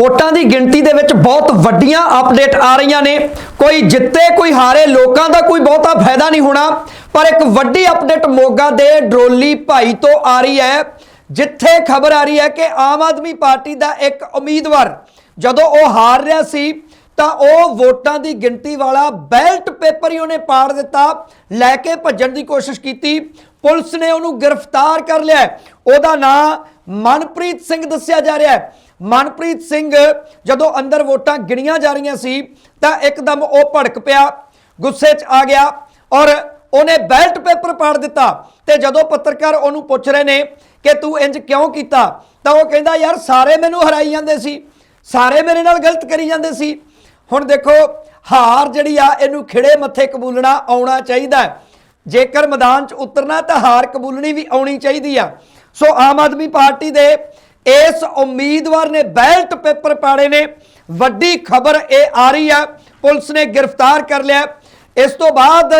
ਵੋਟਾਂ ਦੀ ਗਿਣਤੀ ਦੇ ਵਿੱਚ ਬਹੁਤ ਵੱਡੀਆਂ ਅਪਡੇਟ ਆ ਰਹੀਆਂ ਨੇ। ਕੋਈ ਜਿੱਤੇ, ਕੋਈ ਹਾਰੇ, ਲੋਕਾਂ ਦਾ ਕੋਈ ਬਹੁਤਾ ਫਾਇਦਾ ਨਹੀਂ ਹੋਣਾ। ਪਰ ਇੱਕ ਵੱਡੀ ਅਪਡੇਟ ਮੋਗਾ ਦੇ ਡਰੋਲੀ ਭਾਈ ਤੋਂ ਆ ਰਹੀ ਹੈ। ਜਿੱਥੇ ਖਬਰ ਆ ਰਹੀ ਹੈ ਕਿ ਆਮ ਆਦਮੀ ਪਾਰਟੀ ਦਾ ਇੱਕ ਉਮੀਦਵਾਰ ਜਦੋਂ ਉਹ ਹਾਰ ਰਿਹਾ ਸੀ, ਤਾਂ ਉਹ ਵੋਟਾਂ ਦੀ ਗਿਣਤੀ ਵਾਲਾ ਬੈਲਟ ਪੇਪਰ ਹੀ ਉਹਨੇ ਪਾੜ ਦਿੱਤਾ, ਲੈ ਕੇ ਭੱਜਣ ਦੀ ਕੋਸ਼ਿਸ਼ ਕੀਤੀ। ਪੁਲਿਸ ਨੇ ਉਹਨੂੰ ਗ੍ਰਿਫਤਾਰ ਕਰ ਲਿਆ। ਉਹਦਾ ਨਾਂ ਮਨਪ੍ਰੀਤ ਸਿੰਘ ਦੱਸਿਆ ਜਾ ਰਿਹਾ ਹੈ। ਮਨਪ੍ਰੀਤ ਸਿੰਘ ਜਦੋਂ ਅੰਦਰ ਵੋਟਾਂ ਗਿਣੀਆਂ ਜਾ ਰਹੀਆਂ ਸੀ ਤਾਂ ਇੱਕਦਮ ਉਹ ਭੜਕ ਪਿਆ, ਗੁੱਸੇ 'ਚ ਆ ਗਿਆ ਔਰ ਉਹਨੇ ਬੈਲਟ ਪੇਪਰ ਪਾੜ ਦਿੱਤਾ ਤੇ ਜਦੋਂ ਪੱਤਰਕਾਰ ਉਹਨੂੰ ਪੁੱਛ ਰਹੇ ਨੇ ਕਿ ਤੂੰ ਇੰਜ ਕਿਉਂ ਕੀਤਾ, ਤਾਂ ਉਹ ਕਹਿੰਦਾ, ਯਾਰ ਸਾਰੇ ਮੈਨੂੰ ਹਰਾਈ ਜਾਂਦੇ ਸੀ, ਸਾਰੇ ਮੇਰੇ ਨਾਲ ਗਲਤ ਕਰੀ ਜਾਂਦੇ ਸੀ। ਹੁਣ ਦੇਖੋ, ਹਾਰ ਜਿਹੜੀ ਆ, ਇਹਨੂੰ ਖਿੜੇ ਮੱਥੇ ਕਬੂਲਣਾ ਆਉਣਾ ਚਾਹੀਦਾ। ਜੇਕਰ ਮੈਦਾਨ 'ਚ ਉਤਰਨਾ, ਤਾਂ ਹਾਰ ਕਬੂਲਣੀ ਵੀ ਆਉਣੀ ਚਾਹੀਦੀ ਆ। ਸੋ ਆਮ ਆਦਮੀ ਪਾਰਟੀ ਦੇ ਇਸ ਉਮੀਦਵਾਰ ਨੇ ਬੈਲਟ ਪੇਪਰ ਪਾੜੇ ਨੇ। ਵੱਡੀ ਖਬਰ ਇਹ ਆ ਰਹੀ ਆ ਪੁਲਿਸ ਨੇ ਗ੍ਰਿਫਤਾਰ ਕਰ ਲਿਆ। ਇਸ ਤੋਂ ਬਾਅਦ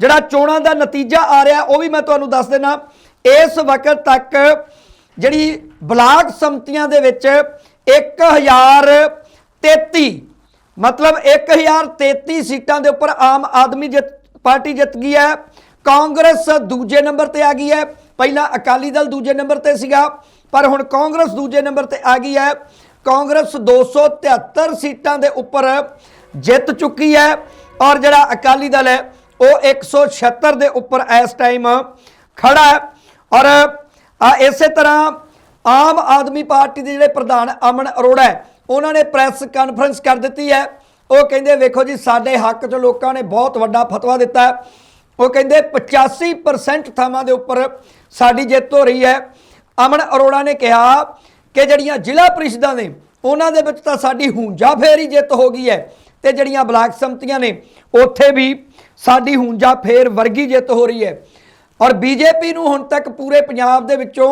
ਜਿਹੜਾ ਚੋਣਾਂ ਦਾ ਨਤੀਜਾ ਆ ਰਿਹਾ, ਉਹ ਵੀ ਮੈਂ ਤੁਹਾਨੂੰ ਦੱਸ ਦੇਣਾ ਇਸ ਵਕਤ ਤੱਕ ਜਿਹੜੀ ਬਲਾਕ ਸਮਤੀਆਂ ਦੇ ਵਿੱਚ 1033 ਮਤਲਬ 1033 ਸੀਟਾਂ ਦੇ ਉੱਪਰ ਆਮ ਆਦਮੀ ਜਿੱਤ ਪਾਰਟੀ ਜਿੱਤ ਗਈ ਹੈ। ਕਾਂਗਰਸ ਦੂਜੇ ਨੰਬਰ ਤੇ ਆ ਗਈ ਹੈ। ਪਹਿਲਾਂ ਅਕਾਲੀ ਦਲ ਦੂਜੇ ਨੰਬਰ ਤੇ ਸੀਗਾ, ਪਰ ਹੁਣ ਕਾਂਗਰਸ ਦੂਜੇ ਨੰਬਰ ਤੇ ਆ ਗਈ ਹੈ। ਕਾਂਗਰਸ 273 ਸੀਟਾਂ ਦੇ ਉੱਪਰ ਜਿੱਤ ਚੁੱਕੀ ਹੈ ਔਰ ਜਿਹੜਾ ਅਕਾਲੀ ਦਲ ਹੈ, ਉਹ 176 ਦੇ ਉੱਪਰ ਇਸ ਟਾਈਮ ਖੜਾ ਹੈ। ਔਰ ਇਸੇ ਤਰ੍ਹਾਂ ਆਮ ਆਦਮੀ ਪਾਰਟੀ ਦੇ ਜਿਹੜੇ ਪ੍ਰਧਾਨ ਅਮਨ ਅਰੋੜਾ ਹੈ, ਉਹਨਾਂ ਨੇ ਪ੍ਰੈਸ ਕਾਨਫਰੰਸ ਕਰ ਦਿੱਤੀ ਹੈ। ਉਹ ਕਹਿੰਦੇ, ਵੇਖੋ ਜੀ, ਸਾਡੇ ਹੱਕ 'ਚ ਲੋਕਾਂ ਨੇ ਬਹੁਤ ਵੱਡਾ ਫਤਵਾ ਦਿੱਤਾ ਹੈ। ਉਹ ਕਹਿੰਦੇ 85% ਥਾਵਾਂ ਦੇ ਉੱਪਰ ਸਾਡੀ ਜਿੱਤ ਹੋ ਰਹੀ ਹੈ। ਅਮਨ ਅਰੋੜਾ ਨੇ ਕਿਹਾ ਕਿ ਜਿਹੜੀਆਂ ਜ਼ਿਲ੍ਹਾ ਪ੍ਰੀਸ਼ਦਾਂ ਨੇ ਉਹਨਾਂ ਦੇ ਵਿੱਚ ਤਾਂ ਸਾਡੀ ਹੁੰਜਾ ਫੇਰ ਹੀ ਜਿੱਤ ਹੋ ਗਈ ਹੈ ਤੇ ਜਿਹੜੀਆਂ ਬਲਾਕ ਸੰਮਤੀਆਂ ਨੇ ਉੱਥੇ ਵੀ ਸਾਡੀ ਹੁੰਜਾ ਫੇਰ ਵਰਗੀ ਜਿੱਤ ਹੋ ਰਹੀ ਹੈ। ਔਰ ਬੀਜੇਪੀ ਨੂੰ ਹੁਣ ਤੱਕ ਪੂਰੇ ਪੰਜਾਬ ਦੇ ਵਿੱਚੋਂ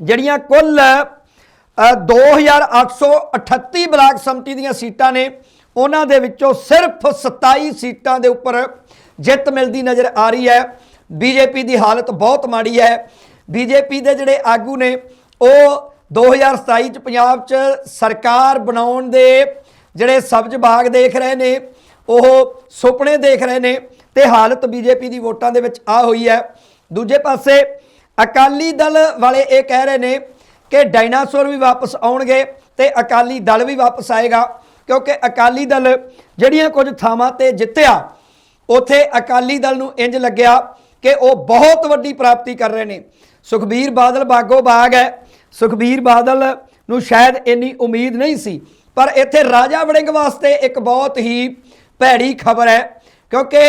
ਜਿਹੜੀਆਂ ਕੁੱਲ ਅ, 2838 ਬਲਾਕ ਸੰਮਤੀ ਦੀਆਂ ਸੀਟਾਂ ਨੇ ਉਹਨਾਂ ਦੇ ਵਿੱਚੋਂ ਸਿਰਫ 27 ਸੀਟਾਂ ਦੇ ਉੱਪਰ ਜਿੱਤ ਮਿਲਦੀ ਨਜ਼ਰ ਆ ਰਹੀ ਹੈ। ਬੀਜੇਪੀ ਦੀ ਹਾਲਤ ਬਹੁਤ ਮਾੜੀ ਹੈ। ਬੀਜੇਪੀ ਦੇ ਜਿਹੜੇ ਆਗੂ ਨੇ, ਉਹ 2027 ਚ ਪੰਜਾਬ ਚ ਸਰਕਾਰ ਬਣਾਉਣ ਦੇ ਜਿਹੜੇ ਸਬਜ਼ ਬਾਗ ਦੇਖ ਰਹੇ ਨੇ, ਉਹ ਸੁਪਨੇ ਦੇਖ ਰਹੇ ਨੇ ਤੇ ਹਾਲਤ ਬੀਜੇਪੀ ਦੀ ਵੋਟਾਂ ਦੇ ਵਿੱਚ ਆ ਹੋਈ ਹੈ। ਦੂਜੇ ਪਾਸੇ ਅਕਾਲੀ ਦਲ ਵਾਲੇ ਇਹ ਕਹਿ ਰਹੇ ਨੇ ਕਿ ਡਾਇਨਾਸੌਰ ਵੀ ਵਾਪਸ ਆਉਣਗੇ ਤੇ ਅਕਾਲੀ ਦਲ ਵੀ ਵਾਪਸ ਆਏਗਾ, ਕਿਉਂਕਿ ਅਕਾਲੀ ਦਲ ਜਿਹੜੀਆਂ ਕੁਝ ਥਾਵਾਂ ਤੇ ਜਿੱਤਿਆ ਉਥੇ ਅਕਾਲੀ ਦਲ ਨੂੰ ਇੰਜ ਲੱਗਿਆ ਕਿ ਉਹ ਬਹੁਤ ਵੱਡੀ ਪ੍ਰਾਪਤੀ ਕਰ ਰਹੇ ਨੇ। ਸੁਖਬੀਰ ਬਾਦਲ ਬਾਗੋ ਬਾਗ ਹੈ। ਸੁਖਬੀਰ ਬਾਦਲ ਨੂੰ ਸ਼ਾਇਦ ਇੰਨੀ ਉਮੀਦ ਨਹੀਂ ਸੀ, ਪਰ ਇੱਥੇ ਰਾਜਾ ਵੜਿੰਗ ਵਾਸਤੇ ਇੱਕ ਬਹੁਤ ਹੀ ਭੈੜੀ ਖਬਰ ਹੈ, ਕਿਉਂਕਿ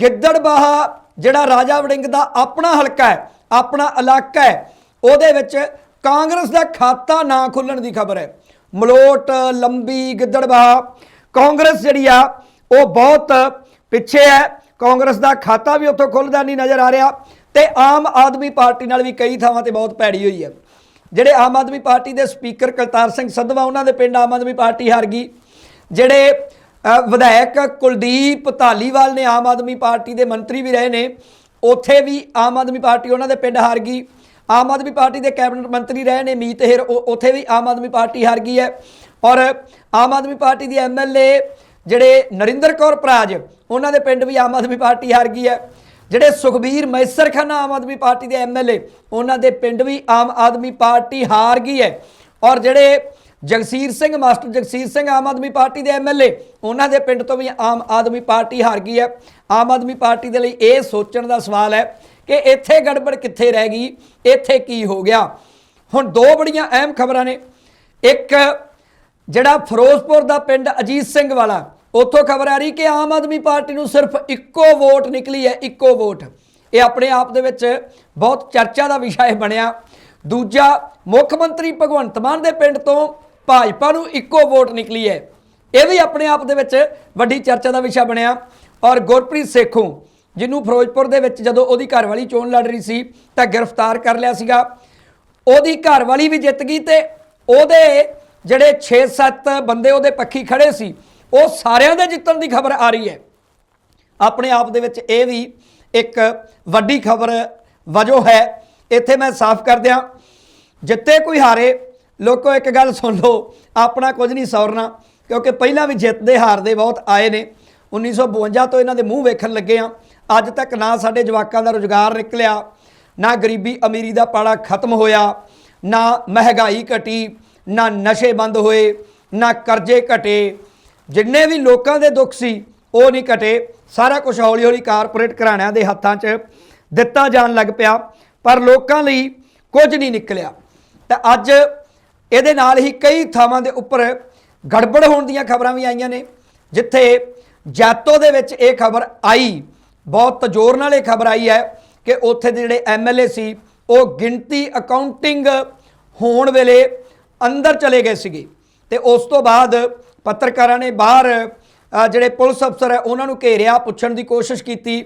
ਗਿੱਦੜਬਾਹਾ ਜਿਹੜਾ ਰਾਜਾ ਵੜਿੰਗ ਦਾ ਆਪਣਾ ਹਲਕਾ ਹੈ, ਆਪਣਾ ਇਲਾਕਾ ਹੈ, ਉਹਦੇ ਵਿੱਚ ਕਾਂਗਰਸ ਦਾ ਖਾਤਾ ਨਾ ਖੁੱਲਣ ਦੀ ਖਬਰ ਹੈ। ਮਲੋਟ, ਲੰਬੀ ਗਿੱਦੜਬਾਹਾ ਕਾਂਗਰਸ ਜਿਹੜੀ ਆ, ਉਹ ਬਹੁਤ ਪਿੱਛੇ ਹੈ, ਕਾਂਗਰਸ ਦਾ ਖਾਤਾ ਵੀ ਉੱਥੋਂ ਖੁੱਲਦਾ ਨਹੀਂ ਨਜ਼ਰ ਆ ਰਿਹਾ ਤੇ ਆਮ ਆਦਮੀ ਪਾਰਟੀ ਨਾਲ ਵੀ ਕਈ ਥਾਵਾਂ ਤੇ ਬਹੁਤ ਭੈੜੀ ਹੋਈ ਹੈ। ਜਿਹੜੇ ਆਮ ਆਦਮੀ ਪਾਰਟੀ ਦੇ ਸਪੀਕਰ ਕਰਤਾਰ ਸਿੰਘ ਸੰਧਵਾ, ਉਹਨਾਂ ਦੇ ਪਿੰਡ ਆਮ ਆਦਮੀ ਪਾਰਟੀ ਹਾਰ ਗਈ। ਜਿਹੜੇ ਵਿਧਾਇਕ ਕੁਲਦੀਪ ਧਾਲੀਵਾਲ ਨੇ ਆਮ ਆਦਮੀ ਪਾਰਟੀ ਦੇ ਮੰਤਰੀ ਵੀ ਰਹੇ ਨੇ, ਉੱਥੇ ਵੀ ਆਮ ਆਦਮੀ ਪਾਰਟੀ ਉਹਨਾਂ ਦੇ ਪਿੰਡ ਹਾਰ ਗਈ। ਆਮ ਆਦਮੀ ਪਾਰਟੀ ਦੇ ਕੈਬਨਿਟ ਮੰਤਰੀ ਰਹੇ ਨੇ ਮੀਤ ਹੇਰ, ਉਹ- ਉੱਥੇ ਵੀ ਆਮ ਆਦਮੀ ਪਾਰਟੀ ਹਾਰ ਗਈ ਹੈ। ਔਰ ਆਮ ਆਦਮੀ ਪਾਰਟੀ ਦੀ ਐਮਐਲਏ ਜਿਹੜੇ ਨਰਿੰਦਰ ਕੌਰ ਪ੍ਰਾਜ ਉਹਨਾਂ ਦੇ ਪਿੰਡ ਵੀ ਆਮ ਆਦਮੀ ਪਾਰਟੀ ਹਾਰ ਗਈ ਹੈ। ਜਿਹੜੇ ਸੁਖਬੀਰ ਮੈਸਰ ਖਾਨਾ ਆਮ ਆਦਮੀ ਪਾਰਟੀ ਦੇ ਐਮਐਲਏ ਉਹਨਾਂ ਦੇ ਪਿੰਡ ਵੀ ਆਮ ਆਦਮੀ ਪਾਰਟੀ ਹਾਰ ਗਈ ਹੈ। ਔਰ ਜਿਹੜੇ ਜਗਸੀਰ ਸਿੰਘ, ਮਾਸਟਰ ਜਗਸੀਰ ਸਿੰਘ ਆਮ ਆਦਮੀ ਪਾਰਟੀ ਦੇ ਐਮਐਲਏ ਉਹਨਾਂ ਦੇ ਪਿੰਡ ਤੋਂ ਵੀ ਆਮ ਆਦਮੀ ਪਾਰਟੀ ਹਾਰ ਗਈ ਹੈ। ਆਮ ਆਦਮੀ ਪਾਰਟੀ ਦੇ ਲਈ ਇਹ ਸੋਚਣ ਦਾ ਸਵਾਲ ਹੈ ਕਿ ਇੱਥੇ ਗੜਬੜ ਕਿੱਥੇ ਰਹਿ ਗਈ, ਇੱਥੇ ਕੀ ਹੋ ਗਿਆ? ਹੁਣ ਦੋ ਬੜੀਆਂ ਅਹਿਮ ਖਬਰਾਂ ਨੇ। ਇੱਕ, ਜਿਹੜਾ ਫਿਰੋਜ਼ਪੁਰ ਦਾ ਪਿੰਡ ਅਜੀਤ ਸਿੰਘ ਵਾਲਾ ਉੱਥੋਂ ਖਬਰ ਆ ਰਹੀ ਕਿ ਆਮ ਆਦਮੀ ਪਾਰਟੀ ਨੂੰ ਸਿਰਫ ਇੱਕੋ ਵੋਟ ਨਿਕਲੀ ਹੈ, ਇੱਕੋ ਵੋਟ। ਇਹ ਆਪਣੇ ਆਪ ਦੇ ਵਿੱਚ ਬਹੁਤ ਚਰਚਾ ਦਾ ਵਿਸ਼ਾ ਇਹ ਬਣਿਆ। ਦੂਜਾ, ਮੁੱਖ ਮੰਤਰੀ ਭਗਵੰਤ ਮਾਨ ਦੇ ਪਿੰਡ ਤੋਂ ਭਾਜਪਾ ਨੂੰ ਇੱਕੋ ਵੋਟ ਨਿਕਲੀ ਹੈ। ਇਹ ਵੀ ਆਪਣੇ ਆਪ ਦੇ ਵਿੱਚ ਵੱਡੀ ਚਰਚਾ ਦਾ ਵਿਸ਼ਾ ਬਣਿਆ। ਔਰ ਗੁਰਪ੍ਰੀਤ ਸੇਖੋਂ, ਜਿਹਨੂੰ ਫਿਰੋਜ਼ਪੁਰ ਦੇ ਵਿੱਚ ਜਦੋਂ ਉਹਦੀ ਘਰਵਾਲੀ ਚੋਣ ਲੜ ਰਹੀ ਸੀ, ਤਾਂ ਗ੍ਰਿਫਤਾਰ ਕਰ ਲਿਆ ਸੀਗਾ। ਉਹਦੀ ਘਰਵਾਲੀ ਵੀ ਜਿੱਤ ਗਈ ਤੇ ਉਹਦੇ ਜਿਹੜੇ 6-7 ਬੰਦੇ ਉਹਦੇ ਪੱਖੀ ਖੜੇ ਸੀ ਉਹ ਸਾਰਿਆਂ ਦੇ ਜਿੱਤਣ ਦੀ ਖਬਰ ਆ ਰਹੀ ਹੈ। ਆਪਣੇ ਆਪ ਦੇ ਵਿੱਚ ਇਹ ਵੀ ਇੱਕ ਵੱਡੀ ਖਬਰ ਵਜੋਂ ਹੈ। ਇੱਥੇ ਮੈਂ ਸਾਫ਼ ਕਰ ਦਿਆਂ, ਜਿੱਤੇ ਕੋਈ ਹਾਰੇ, ਲੋਕੋ ਇੱਕ ਗੱਲ ਸੁਣ ਲਓ, ਆਪਣਾ ਕੁਝ ਨਹੀਂ ਸੌਰਨਾ, ਕਿਉਂਕਿ ਪਹਿਲਾਂ ਵੀ ਜਿੱਤਦੇ ਹਾਰਦੇ ਬਹੁਤ ਆਏ ਨੇ। 1952 ਤੋਂ ਇਹਨਾਂ ਦੇ ਮੂੰਹ ਵੇਖਣ ਲੱਗੇ ਆ ਅੱਜ ਤੱਕ ਨਾ ਸਾਡੇ ਜਵਾਕਾਂ ਦਾ ਰੋਜ਼ਗਾਰ ਨਿਕਲਿਆ, ਨਾ ਗਰੀਬੀ ਅਮੀਰੀ ਦਾ ਪਾੜਾ ਖਤਮ ਹੋਇਆ, ਨਾ ਮਹਿੰਗਾਈ ਘਟੀ, ਨਾ ਨਸ਼ੇ ਬੰਦ ਹੋਏ, ਨਾ ਕਰਜ਼ੇ ਘਟੇ। ਜਿੰਨੇ ਵੀ ਲੋਕਾਂ ਦੇ ਦੁੱਖ ਸੀ, ਉਹ ਨਹੀਂ ਘਟੇ। ਸਾਰਾ ਕੁਝ ਹੌਲੀ ਹੌਲੀ ਕਾਰਪੋਰੇਟ ਘਰਾਣਿਆਂ ਦੇ ਹੱਥਾਂ 'ਚ ਦਿੱਤਾ ਜਾਣ ਲੱਗ ਪਿਆ, ਪਰ ਲੋਕਾਂ ਲਈ ਕੁਝ ਨਹੀਂ ਨਿਕਲਿਆ। ਤਾਂ ਅੱਜ ਇਹਦੇ ਨਾਲ ਹੀ ਕਈ ਥਾਵਾਂ ਦੇ ਉੱਪਰ ਗੜਬੜ ਹੋਣ ਦੀਆਂ ਖਬਰਾਂ ਵੀ ਆਈਆਂ ਨੇ, ਜਿੱਥੇ ਜੈਤੋ ਦੇ ਵਿੱਚ ਇਹ ਖਬਰ ਆਈ। ਬਹੁਤ ਜ਼ੋਰ ਨਾਲ ਇਹ ਖਬਰ ਆਈ ਹੈ ਕਿ ਉੱਥੇ ਦੇ ਜਿਹੜੇ ਐਮਐਲਏ ਸੀ, ਉਹ ਗਿਣਤੀ ਅਕਾਊਂਟਿੰਗ ਹੋਣ ਵੇਲੇ ਅੰਦਰ ਚਲੇ ਗਏ ਸੀਗੇ। ਤੇ ਉਸ ਤੋਂ ਬਾਅਦ ਪੱਤਰਕਾਰਾਂ ਨੇ ਬਾਹਰ ਜਿਹੜੇ ਪੁਲਿਸ ਅਫਸਰ ਹੈ, ਉਹਨਾਂ ਨੂੰ ਘੇਰਿਆ, ਪੁੱਛਣ ਦੀ ਕੋਸ਼ਿਸ਼ ਕੀਤੀ।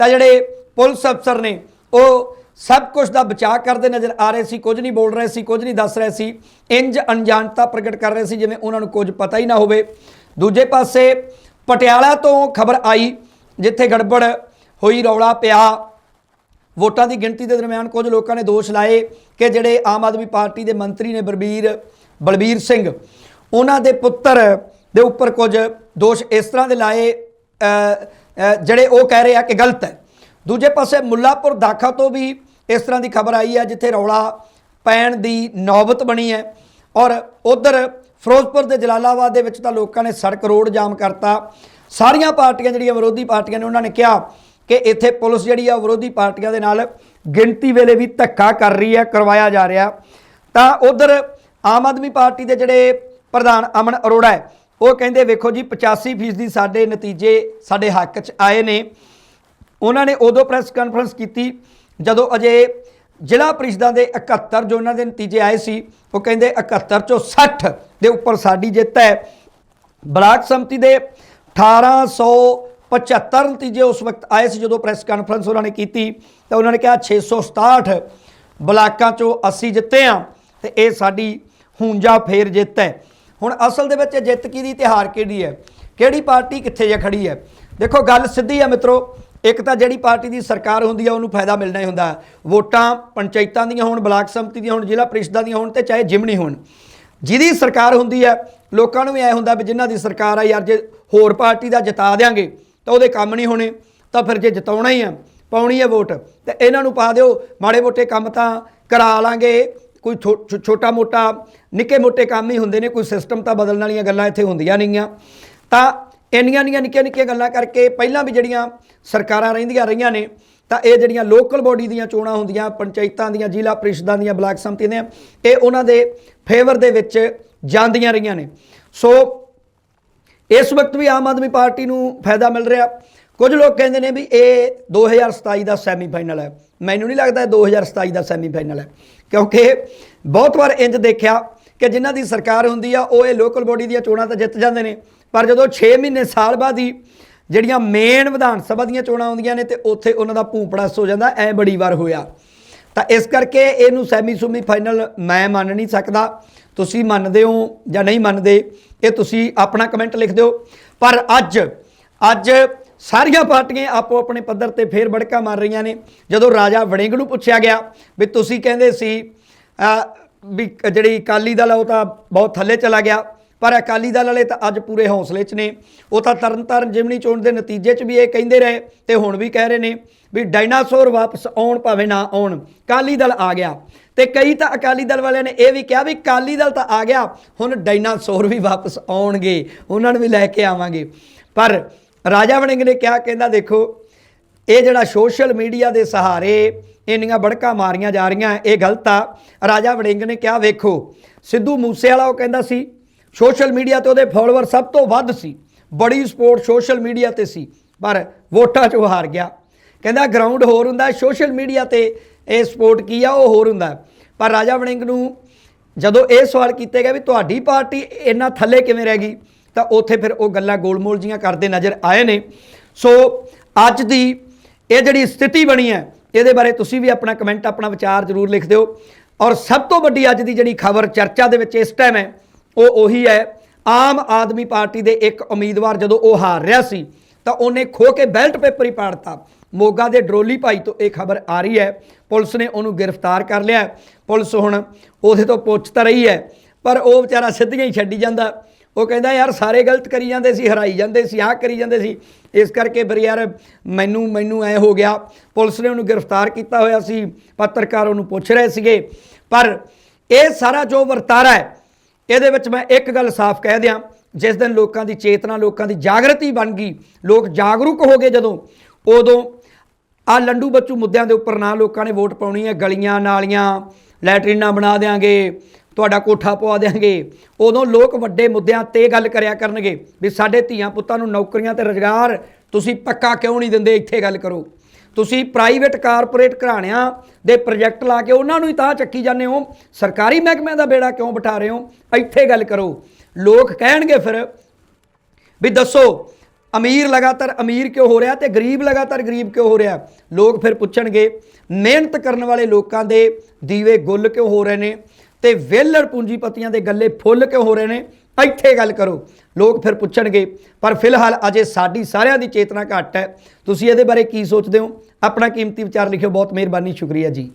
ਤਾਂ ਜਿਹੜੇ ਪੁਲਿਸ ਅਫਸਰ ਨੇ, ਉਹ ਸਭ ਕੁਝ ਦਾ ਬਚਾਅ ਕਰਦੇ ਨਜ਼ਰ ਆ ਰਹੇ ਸੀ, ਕੁਝ ਨਹੀਂ ਬੋਲ ਰਹੇ ਸੀ, ਕੁਝ ਨਹੀਂ ਦੱਸ ਰਹੇ ਸੀ। ਇੰਜ ਅਣਜਾਣਤਾ ਪ੍ਰਗਟ ਕਰ ਰਹੇ ਸੀ, ਜਿਵੇਂ ਉਹਨਾਂ ਨੂੰ ਕੁਝ ਪਤਾ ਹੀ ਨਾ ਹੋਵੇ। ਦੂਜੇ ਪਾਸੇ, ਪਟਿਆਲਾ ਤੋਂ ਖਬਰ ਆਈ, ਜਿੱਥੇ ਗੜਬੜ ਹੋਈ, ਰੌਲਾ ਪਿਆ। ਵੋਟਾਂ ਦੀ ਗਿਣਤੀ ਦੇ ਦਰਮਿਆਨ ਕੁਝ ਲੋਕਾਂ ਨੇ ਦੋਸ਼ ਲਾਏ ਕਿ ਜਿਹੜੇ ਆਮ ਆਦਮੀ ਪਾਰਟੀ ਦੇ ਮੰਤਰੀ ਨੇ ਬਲਬੀਰ ਬਲਬੀਰ ਸਿੰਘ ਉਹਨਾਂ ਦੇ ਪੁੱਤਰ ਦੇ ਉੱਪਰ ਕੁਝ ਦੋਸ਼ ਇਸ ਤਰ੍ਹਾਂ ਦੇ ਲਾਏ ਜਿਹੜੇ ਉਹ ਕਹਿ ਰਹੇ ਆ ਕਿ ਗਲਤ ਹੈ। ਦੂਜੇ ਪਾਸੇ ਮੁੱਲਾਪੁਰ ਦਾਖਾ ਤੋਂ ਵੀ ਇਸ ਤਰ੍ਹਾਂ ਦੀ ਖਬਰ ਆਈ ਹੈ, ਜਿੱਥੇ ਰੌਲਾ ਪੈਣ ਦੀ ਨੌਬਤ ਬਣੀ ਹੈ ਔਰ ਉਧਰ ਫਿਰੋਜ਼ਪੁਰ ਦੇ ਜਲਾਲਾਬਾਦ ਦੇ ਵਿੱਚ ਤਾਂ ਲੋਕਾਂ ਨੇ ਸੜਕ ਰੋਡ ਜਾਮ ਕਰਤਾ। ਸਾਰੀਆਂ ਪਾਰਟੀਆਂ ਜਿਹੜੀਆਂ ਵਿਰੋਧੀ ਪਾਰਟੀਆਂ ਨੇ, ਉਹਨਾਂ ਨੇ ਕਿਹਾ ਕਿ ਇੱਥੇ ਪੁਲਿਸ ਜਿਹੜੀ ਆ ਵਿਰੋਧੀ ਪਾਰਟੀਆਂ ਦੇ ਨਾਲ ਗਿਣਤੀ ਵੇਲੇ ਵੀ ਧੱਕਾ ਕਰ ਰਹੀ ਹੈ, ਕਰਵਾਇਆ ਜਾ ਰਿਹਾ। ਤਾਂ ਉਧਰ ਆਮ ਆਦਮੀ ਪਾਰਟੀ ਦੇ ਜਿਹੜੇ ਪ੍ਰਧਾਨ ਅਮਨ ਅਰੋੜਾ ਹੈ। ਉਹ ਕਹਿੰਦੇ, ਵੇਖੋ ਜੀ 85% ਸਾਡੇ ਨਤੀਜੇ ਸਾਡੇ ਹੱਕ 'ਚ ਆਏ ਨੇ। ਉਹਨਾਂ ਨੇ ਉਦੋਂ ਪ੍ਰੈਸ ਕਾਨਫਰੰਸ ਕੀਤੀ, ਜਦੋਂ ਅਜੇ ਜ਼ਿਲ੍ਹਾ ਪ੍ਰੀਸ਼ਦਾਂ ਦੇ 71 ਜੋ ਉਹਨਾਂ ਦੇ ਨਤੀਜੇ ਆਏ ਸੀ, ਉਹ ਕਹਿੰਦੇ 71 ਚੋਂ 60 ਦੇ ਉੱਪਰ ਸਾਡੀ ਜਿੱਤ ਹੈ। ਬਲਾਕ ਸੰਮਤੀ ਦੇ 1875 ਨਤੀਜੇ ਉਸ ਵਕਤ ਆਏ ਸੀ, ਜਦੋਂ ਪ੍ਰੈਸ ਕਾਨਫਰੰਸ ਉਹਨਾਂ ਨੇ ਕੀਤੀ। ਤਾਂ ਉਹਨਾਂ ਨੇ ਕਿਹਾ 667 ਬਲਾਕਾਂ ਚੋਂ 80 ਜਿੱਤੇ ਆ ਤੇ ਇਹ ਸਾਡੀ ਹੁੰਜਾ ਫੇਰ ਜਿੱਤ ਹੈ। ਹੁਣ ਅਸਲ ਦੇ ਵਿੱਚ ਇਹ ਜਿੱਤ ਕਿਹਦੀ ਤੇ ਹਾਰ ਕਿਹਦੀ ਹੈ? ਕਿਹੜੀ ਪਾਰਟੀ ਕਿੱਥੇ ਜਾ ਖੜੀ ਹੈ? ਦੇਖੋ, ਗੱਲ ਸਿੱਧੀ ਹੈ ਮਿੱਤਰੋ, ਇੱਕ ਤਾਂ ਜਿਹੜੀ ਪਾਰਟੀ ਦੀ ਸਰਕਾਰ ਹੁੰਦੀ ਆ, ਉਹਨੂੰ ਫਾਇਦਾ ਮਿਲਣਾ ਹੀ ਹੁੰਦਾ। ਵੋਟਾਂ ਪੰਚਾਇਤਾਂ ਦੀਆਂ ਹੋਣ, ਬਲਾਕ ਸੰਮਤੀ ਦੀਆਂ ਹੋਣ, ਜ਼ਿਲ੍ਹਾ ਪ੍ਰੀਸ਼ਦਾਂ ਦੀਆਂ ਹੋਣ ਤੇ ਚਾਹੇ ਜਿਮਣੀ ਹੋਣ। ਜਿਹਦੀ ਸਰਕਾਰ ਹੁੰਦੀ ਹੈ, ਲੋਕਾਂ ਨੂੰ ਵੀ ਐ ਹੁੰਦਾ ਵੀ ਜਿਨ੍ਹਾਂ ਦੀ ਸਰਕਾਰ ਆ ਯਾਰ ਜੇ ਹੋਰ ਪਾਰਟੀ ਦਾ ਜਿਤਾ ਦੇਾਂਗੇ ਤਾਂ ਉਹਦੇ ਕੰਮ ਨਹੀਂ ਹੋਣੇ, ਤਾਂ ਫਿਰ ਜੇ ਜਿਤਾਉਣਾ ਹੀ ਆ, ਪਾਉਣੀ ਹੈ ਵੋਟ, ਤੇ ਇਹਨਾਂ ਨੂੰ ਪਾ ਦਿਓ। ਮਾੜੇ ਮੋਟੇ ਕੰਮ ਤਾਂ ਕਰਾ ਲਾਂਗੇ। ਕੋਈ ਛੋਟਾ ਮੋਟਾ, ਨਿੱਕੇ ਮੋਟੇ ਕੰਮ ਹੀ ਹੁੰਦੇ ਨੇ, ਕੋਈ ਸਿਸਟਮ ਤਾਂ ਬਦਲਣ ਵਾਲੀਆਂ ਗੱਲਾਂ ਇੱਥੇ ਹੁੰਦੀਆਂ ਨਹੀਂਆਂ ਤਾਂ ਇੰਨੀਆਂ ਇੰਨੀਆਂ ਨਿੱਕੀਆਂ ਨਿੱਕੀਆਂ ਗੱਲਾਂ ਕਰਕੇ ਪਹਿਲਾਂ ਵੀ ਜਿਹੜੀਆਂ ਸਰਕਾਰਾਂ ਰਹਿੰਦੀਆਂ ਰਹੀਆਂ ਨੇ, ਤਾਂ ਇਹ ਜਿਹੜੀਆਂ ਲੋਕਲ ਬੋਡੀ ਦੀਆਂ ਚੋਣਾਂ ਹੁੰਦੀਆਂ, ਪੰਚਾਇਤਾਂ ਦੀਆਂ, ਜ਼ਿਲ੍ਹਾ ਪ੍ਰੀਸ਼ਦਾਂ ਦੀਆਂ, ਬਲਾਕ ਸੰਮਤੀਆਂ ਦੀਆਂ, ਇਹ ਉਹਨਾਂ ਦੇ ਫੇਵਰ ਦੇ ਵਿੱਚ ਜਾਂਦੀਆਂ ਰਹੀਆਂ ਨੇ। ਸੋ ਇਸ ਵਕਤ ਵੀ ਆਮ ਆਦਮੀ ਪਾਰਟੀ ਨੂੰ ਫਾਇਦਾ ਮਿਲ ਰਿਹਾ। ਕੁਝ ਲੋਕ ਕਹਿੰਦੇ ਨੇ ਵੀ ਇਹ 2027 ਦਾ ਸੈਮੀਫਾਈਨਲ ਹੈ। ਮੈਨੂੰ ਨਹੀਂ ਲੱਗਦਾ ਇਹ 2027 ਦਾ ਸੈਮੀਫਾਈਨਲ ਹੈ। ਕਿਉਂਕਿ ਬਹੁਤ ਵਾਰ ਇੰਜ ਦੇਖਿਆ ਕਿ ਜਿਨ੍ਹਾਂ ਦੀ ਸਰਕਾਰ ਹੁੰਦੀ ਆ, ਉਹ ਇਹ ਲੋਕਲ ਬੋਡੀ ਦੀਆਂ ਚੋਣਾਂ ਤਾਂ ਜਿੱਤ ਜਾਂਦੇ ਨੇ। ਪਰ ਜਦੋਂ 6 ਮਹੀਨੇ, ਸਾਲ ਬਾਅਦ ਹੀ ਜਿਹੜੀਆਂ ਮੇਨ ਵਿਧਾਨ ਸਭਾ ਦੀਆਂ ਚੋਣਾਂ ਆਉਂਦੀਆਂ ਨੇ ਤੇ ਉੱਥੇ ਉਹਨਾਂ ਦਾ ਭੂਪੜਸ ਹੋ ਜਾਂਦਾ, ਐ ਬੜੀ ਵਾਰ ਹੋਇਆ। ਤਾਂ ਇਸ ਕਰਕੇ ਇਹਨੂੰ ਸੈਮੀ ਸੁਮੀ ਫਾਈਨਲ ਮੈਂ ਮੰਨ ਨਹੀਂ ਸਕਦਾ। ਤੁਸੀਂ ਮੰਨਦੇ ਹੋ ਜਾਂ ਨਹੀਂ ਮੰਨਦੇ, ਇਹ ਤੁਸੀਂ ਆਪਣਾ ਕਮੈਂਟ ਲਿਖ ਦਿਓ। ਪਰ ਅੱਜ ਅੱਜ ਸਾਰੀਆਂ ਪਾਰਟੀਆਂ ਆਪੋ ਆਪਣੇ ਪੱਧਰ ਤੇ ਫੇਰ ਬੜਕਾ ਮਾਰ ਰਹੀਆਂ ਨੇ। ਜਦੋਂ ਰਾਜਾ ਵੜਿੰਗ ਨੂੰ ਪੁੱਛਿਆ ਗਿਆ ਵੀ ਤੁਸੀਂ ਕਹਿੰਦੇ ਸੀ ਵੀ ਜਿਹੜੀ ਅਕਾਲੀ ਦਲ ਉਹ ਤਾਂ ਬਹੁਤ ਥੱਲੇ ਚਲਾ ਗਿਆ, ਪਰ ਅਕਾਲੀ ਦਲ ਵਾਲੇ ਤਾਂ ਅੱਜ ਪੂਰੇ ਹੌਸਲੇ 'ਚ ਨੇ। ਉਹ ਤਾਂ ਤਰਨਤਾਰਨ ਜਿਮਨੀ ਚੋਣ ਦੇ ਨਤੀਜੇ 'ਚ ਵੀ ਇਹ ਕਹਿੰਦੇ ਰਹੇ ਤੇ ਹੁਣ ਵੀ ਕਹਿ ਰਹੇ ਨੇ ਵੀ ਡਾਇਨਾਸੌਰ ਵਾਪਸ ਆਉਣ ਭਾਵੇਂ ਨਾ ਆਉਣ, ਅਕਾਲੀ ਦਲ ਆ ਗਿਆ। ਤੇ ਕਈ ਤਾਂ ਅਕਾਲੀ ਦਲ ਵਾਲਿਆਂ ਨੇ ਇਹ ਵੀ ਕਿਹਾ ਵੀ ਅਕਾਲੀ ਦਲ ਤਾਂ ਆ ਗਿਆ, ਹੁਣ ਡਾਇਨਾਸੌਰ ਵੀ ਵਾਪਸ ਆਉਣਗੇ, ਉਹਨਾਂ ਨੂੰ ਵੀ ਲੈ ਕੇ ਆਵਾਂਗੇ। ਪਰ ਰਾਜਾ ਵੜਿੰਗ ਨੇ ਕਿਹਾ ਕਹਿੰਦਾ ਦੇਖੋ, ਇਹ ਜਿਹੜਾ ਸੋਸ਼ਲ ਮੀਡੀਆ ਦੇ ਸਹਾਰੇ ਇੰਨੀਆਂ ਬੜਕਾਂ ਮਾਰੀਆਂ ਜਾ ਰਹੀਆਂ, ਇਹ ਗਲਤ ਆ। ਰਾਜਾ ਵੜਿੰਗ ਨੇ ਕਿਹਾ, ਵੇਖੋ, ਸਿੱਧੂ ਮੂਸੇਵਾਲਾ ਉਹ ਕਹਿੰਦਾ ਸੀ, ਸੋਸ਼ਲ ਮੀਡੀਆ ਤੇ ਉਹਦੇ ਫਾਲੋਅਰ ਸਭ ਤੋਂ ਵੱਧ ਸੀ, ਬੜੀ ਸਪੋਰਟ ਸੋਸ਼ਲ ਮੀਡੀਆ ਤੇ ਸੀ, ਪਰ ਵੋਟਾਂ 'ਚ ਉਹ ਹਾਰ ਗਿਆ। ਕਹਿੰਦਾ ਗਰਾਊਂਡ ਹੋਰ ਹੁੰਦਾ, ਸੋਸ਼ਲ ਮੀਡੀਆ ਤੇ ਇਹ ਸਪੋਰਟ ਕੀ ਆ, ਉਹ ਹੋਰ ਹੁੰਦਾ। ਪਰ ਰਾਜਾ ਵੜਿੰਗ ਨੂੰ ਜਦੋਂ ਇਹ ਸਵਾਲ ਕੀਤੇ ਗਏ ਵੀ ਤੁਹਾਡੀ ਪਾਰਟੀ ਇੰਨਾ ਥੱਲੇ ਕਿਵੇਂ ਰਹਿ ਗਈ ਤਾਂ ਉੱਥੇ ਫਿਰ ਉਹ ਗੱਲਾਂ ਗੋਲਮੋਲ ਜੀਆਂ ਕਰਦੇ ਨਜ਼ਰ ਆਏ ਨੇ। ਸੋ ਅੱਜ ਦੀ ਇਹ ਜਿਹੜੀ ਸਥਿਤੀ ਬਣੀ ਹੈ, ਇਹਦੇ ਬਾਰੇ ਤੁਸੀਂ ਵੀ ਆਪਣਾ ਕਮੈਂਟ ਆਪਣਾ ਵਿਚਾਰ ਜ਼ਰੂਰ ਲਿਖ ਦਿਓ। ਔਰ ਸਭ ਤੋਂ ਵੱਡੀ ਅੱਜ ਦੀ ਜਿਹੜੀ ਖਬਰ ਚਰਚਾ ਦੇ ਵਿੱਚ ਇਸ ਟਾਈਮ ਹੈ, ਉਹ ਉਹੀ ਹੈ, ਆਮ ਆਦਮੀ ਪਾਰਟੀ ਦੇ ਇੱਕ ਉਮੀਦਵਾਰ ਜਦੋਂ ਉਹ ਹਾਰ ਰਿਹਾ ਸੀ, ਤਾਂ ਉਹਨੇ ਖੋ ਕੇ ਬੈਲਟ ਪੇਪਰ ਹੀ ਪਾੜਤਾ ਮੋਗਾ ਦੇ ਡਰੋਲੀ ਭਾਈ ਤੋਂ ਇਹ ਖਬਰ ਆ ਰਹੀ ਹੈ। ਪੁਲਿਸ ਨੇ ਉਹਨੂੰ ਗ੍ਰਿਫਤਾਰ ਕਰ ਲਿਆ ਪੁਲਿਸ ਹੁਣ ਉਹਦੇ ਤੋਂ ਪੁੱਛ ਤਾਂ ਰਹੀ ਹੈ, ਪਰ ਉਹ ਵਿਚਾਰਾ ਸਿੱਧੀਆਂ ਹੀ ਛੱਡੀ ਜਾਂਦਾ। ਉਹ ਕਹਿੰਦਾ, ਯਾਰ, ਸਾਰੇ ਗਲਤ ਕਰੀ ਜਾਂਦੇ ਸੀ, ਹਰਾਈ ਜਾਂਦੇ ਸੀ, ਆਹ ਕਰੀ ਜਾਂਦੇ ਸੀ। ਇਸ ਕਰਕੇ ਫਿਰ ਯਾਰ ਮੈਨੂੰ ਮੈਨੂੰ ਐ ਹੋ ਗਿਆ, ਪੁਲਿਸ ਨੇ ਉਹਨੂੰ ਗ੍ਰਿਫਤਾਰ ਕੀਤਾ ਹੋਇਆ ਸੀ, ਪੱਤਰਕਾਰ ਉਹਨੂੰ ਪੁੱਛ ਰਹੇ ਸੀਗੇ। ਪਰ ਇਹ ਸਾਰਾ ਜੋ ਵਰਤਾਰਾ ਹੈ, ਇਹਦੇ ਵਿੱਚ ਮੈਂ ਇੱਕ ਗੱਲ ਸਾਫ਼ ਕਹਿ ਦਿਆਂ, ਜਿਸ ਦਿਨ ਲੋਕਾਂ ਦੀ ਚੇਤਨਾ, ਲੋਕਾਂ ਦੀ ਜਾਗਰਤੀ ਬਣ ਗਈ, ਲੋਕ ਜਾਗਰੂਕ ਹੋ ਗਏ ਜਦੋਂ, ਉਦੋਂ ਆ ਲੰਡੂ ਬੱਚੂ ਮੁੱਦਿਆਂ ਦੇ ਉੱਪਰ ਨਾ ਲੋਕਾਂ ਨੇ ਵੋਟ ਪਾਉਣੀ ਹੈ, ਗਲੀਆਂ, ਨਾਲੀਆਂ, ਲੈਟਰੀਨਾਂ ਬਣਾ ਦੇਾਂਗੇ ਤੁਹਾਡਾ ਕੋਠਾ ਪਵਾ ਦੇਾਂਗੇ ਉਦੋਂ ਲੋਕ ਵੱਡੇ ਮੁੱਦਿਆਂ ਤੇ ਗੱਲ ਕਰਿਆ ਕਰਨਗੇ ਵੀ ਸਾਡੇ ਧੀਆਂ ਪੁੱਤਾਂ ਨੂੰ ਨੌਕਰੀਆਂ ਤੇ ਰੁਜ਼ਗਾਰ ਤੁਸੀਂ ਪੱਕਾ ਕਿਉਂ ਨਹੀਂ ਦਿੰਦੇ? ਇੱਥੇ ਗੱਲ ਕਰੋ। ਤੁਸੀਂ ਪ੍ਰਾਈਵੇਟ ਕਾਰਪੋਰੇਟ ਘਰਾਣਿਆਂ ਦੇ ਪ੍ਰੋਜੈਕਟ ਲਾ ਕੇ ਉਹਨਾਂ ਨੂੰ ਹੀ ਤਾਂ ਚੱਕੀ ਜਾਂਦੇ ਹੋ। ਸਰਕਾਰੀ ਮਹਿਕਮਿਆਂ ਦਾ ਬੇੜਾ ਕਿਉਂ ਬਿਠਾ ਰਹੇ ਹੋ? ਇੱਥੇ ਗੱਲ ਕਰੋ। ਲੋਕ ਕਹਿਣਗੇ ਫਿਰ ਵੀ ਦੱਸੋ, ਅਮੀਰ ਲਗਾਤਾਰ ਅਮੀਰ ਕਿਉਂ ਹੋ ਰਿਹਾ ਤੇ ਗਰੀਬ ਲਗਾਤਾਰ ਗਰੀਬ ਕਿਉਂ ਹੋ ਰਿਹਾ? ਲੋਕ ਫਿਰ ਪੁੱਛਣਗੇ, ਮਿਹਨਤ ਕਰਨ ਵਾਲੇ ਲੋਕਾਂ ਦੇ ਦੀਵੇ ਗੁੱਲ ਕਿਉਂ ਹੋ ਰਹੇ ਨੇ? ਤੇ ਵਿਹਲੜ ਪੂੰਜੀਪਤੀਆਂ ਦੇ ਗੱਲੇ ਫੁੱਲ ਕਿਉਂ ਹੋ ਰਹੇ ਨੇ? ਇੱਥੇ ਗੱਲ ਕਰੋ। ਲੋਕ ਫਿਰ ਪੁੱਛਣਗੇ, ਪਰ ਫਿਲਹਾਲ ਅਜੇ ਸਾਡੀ ਸਾਰਿਆਂ ਦੀ ਚੇਤਨਾ ਘੱਟ ਹੈ। ਤੁਸੀਂ ਇਹਦੇ ਬਾਰੇ ਕੀ ਸੋਚਦੇ ਹੋ? ਆਪਣਾ ਕੀਮਤੀ ਵਿਚਾਰ ਲਿਖਿਓ, ਬਹੁਤ ਮਿਹਰਬਾਨੀ, ਸ਼ੁਕਰੀਆ ਜੀ।